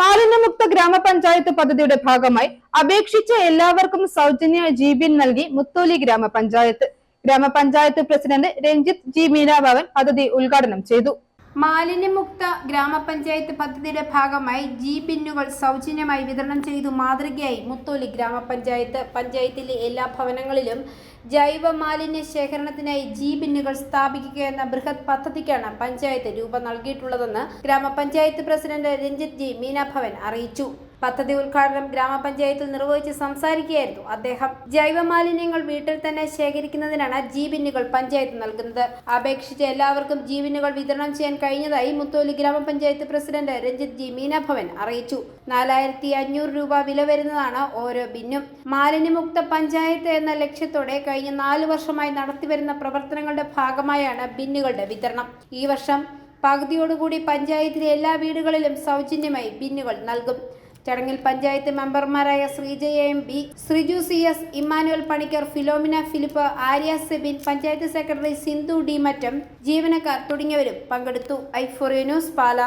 മാലിന്യമുക്ത ഗ്രാമപഞ്ചായത്ത് പദ്ധതിയുടെ ഭാഗമായി അപേക്ഷിച്ച എല്ലാവർക്കും സൗജന്യ ജി ബിൻ നൽകി മുത്തോലി ഗ്രാമപഞ്ചായത്ത്. ഗ്രാമപഞ്ചായത്ത് പ്രസിഡന്റ് രഞ്ജിത്ത് ജി. മീനാഭവൻ പദ്ധതി ഉദ്ഘാടനം ചെയ്തു. മാലിന്യമുക്ത ഗ്രാമപഞ്ചായത്ത് പദ്ധതിയുടെ ഭാഗമായി ജി ബിന്നുകൾ സൗജന്യമായി വിതരണം ചെയ്തു മാതൃകയായി മുത്തോലി ഗ്രാമപഞ്ചായത്ത്. പഞ്ചായത്തിലെ എല്ലാ ഭവനങ്ങളിലും ജൈവ മാലിന്യ ശേഖരണത്തിനായി ജി ബിന്നുകൾ സ്ഥാപിക്കുക എന്ന ബൃഹത് പദ്ധതിക്കാണ് പഞ്ചായത്ത് രൂപം നൽകിയിട്ടുള്ളതെന്ന് ഗ്രാമപഞ്ചായത്ത് പ്രസിഡന്റ് രഞ്ജിത് ജി മീനാഭവൻ അറിയിച്ചു. പദ്ധതി ഉദ്ഘാടനം ഗ്രാമപഞ്ചായത്തിൽ നിർവഹിച്ച് സംസാരിക്കുകയായിരുന്നു അദ്ദേഹം. ജൈവ മാലിന്യങ്ങൾ വീട്ടിൽ തന്നെ ശേഖരിക്കുന്നതിനാണ് ജി ബിന്നുകൾ പഞ്ചായത്ത് നൽകുന്നത്. അപേക്ഷിച്ച് എല്ലാവർക്കും ജി ബിന്നുകൾ വിതരണം ചെയ്യാൻ കഴിഞ്ഞതായി മുത്തോലി ഗ്രാമപഞ്ചായത്ത് പ്രസിഡന്റ് രഞ്ജിത്ത് ജി മീനാഭവൻ അറിയിച്ചു. നാലായിരത്തി അഞ്ഞൂറ് രൂപ വില വരുന്നതാണ് ഓരോ ബിന്നും. മാലിന്യമുക്ത പഞ്ചായത്ത് എന്ന ലക്ഷ്യത്തോടെ കഴിഞ്ഞ നാല് വർഷമായി നടത്തിവരുന്ന പ്രവർത്തനങ്ങളുടെ ഭാഗമായാണ് ബിന്നുകളുടെ വിതരണം. ഈ വർഷം പകുതിയോടുകൂടി പഞ്ചായത്തിലെ എല്ലാ വീടുകളിലും സൗജന്യമായി ബിന്നുകൾ നൽകും. ചടങ്ങിൽ പഞ്ചായത്ത് മെമ്പർമാരായ Sreejaya M B Sreeju C S Emmanuel Panicker Philomina Philip Arya Sebin panchayat secretary Sindhu D Mattam ജീവനക്കാർ തുടങ്ങിയവരും പങ്കെടുത്തു. ഐഫോറിയ ന്യൂസ് പാല.